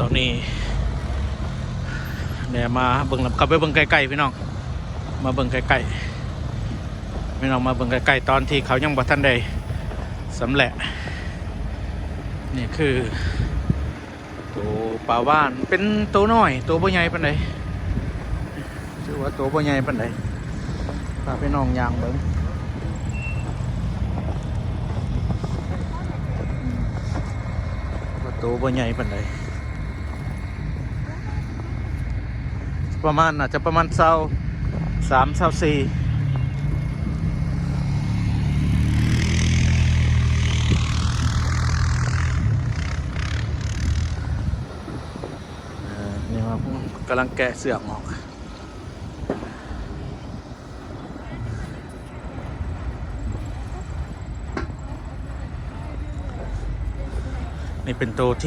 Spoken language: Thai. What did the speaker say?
ตอนนี้เนี่ยมาเบิ่งลำกลับไปเบิ่งไกลๆพี่น้อง มาเบิ่งไกลๆพี่น้องมาเบิ่งไกลๆตอนที่เขายังบ่ทันได้สำเร็จนี่คือตัวปลาว่านเป็นตัวน้อยตัวบ่ใหญ่ปานใดถือว่าตัวบ่ใหญ่ปานใดพาพี่น้องย่างเบิ่งตัวบ่ใหญ่ปานใด ประมาณอาจจะประมาณเศร้าสามเศร้าสี่นี่ว่าผมกำลังแกะเสือกออกนี่เป็นตัวที่